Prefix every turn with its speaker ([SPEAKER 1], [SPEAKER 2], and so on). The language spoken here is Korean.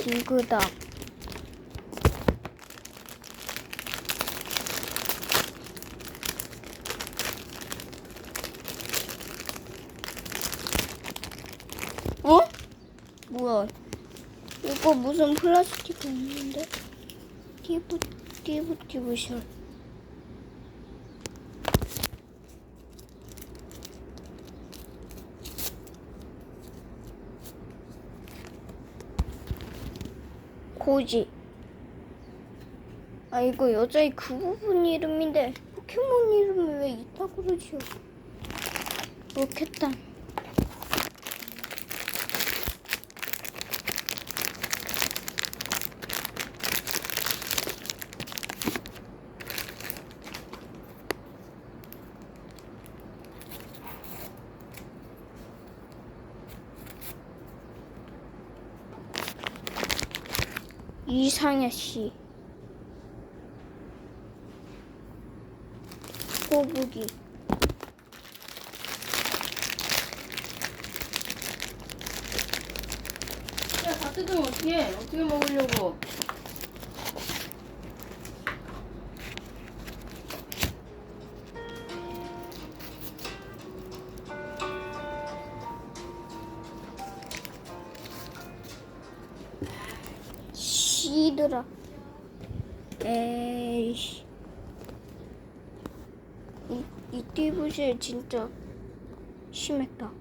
[SPEAKER 1] 딩그다. 어? 뭐야? 이거 무슨 플라스틱 있는데? 띠부 띠부 띠부션. 고지. 아 이거 여자의 그 부분 이름인데 포켓몬 이름이 왜 있다 그러지요? 로켓단. 이상야 씨. 꼬부기.
[SPEAKER 2] 야, 다 뜯으면 어떻게 해? 어떻게 먹으려고?
[SPEAKER 1] 씨들아. 에이씨. 이, 이 띠부실 진짜 심했다.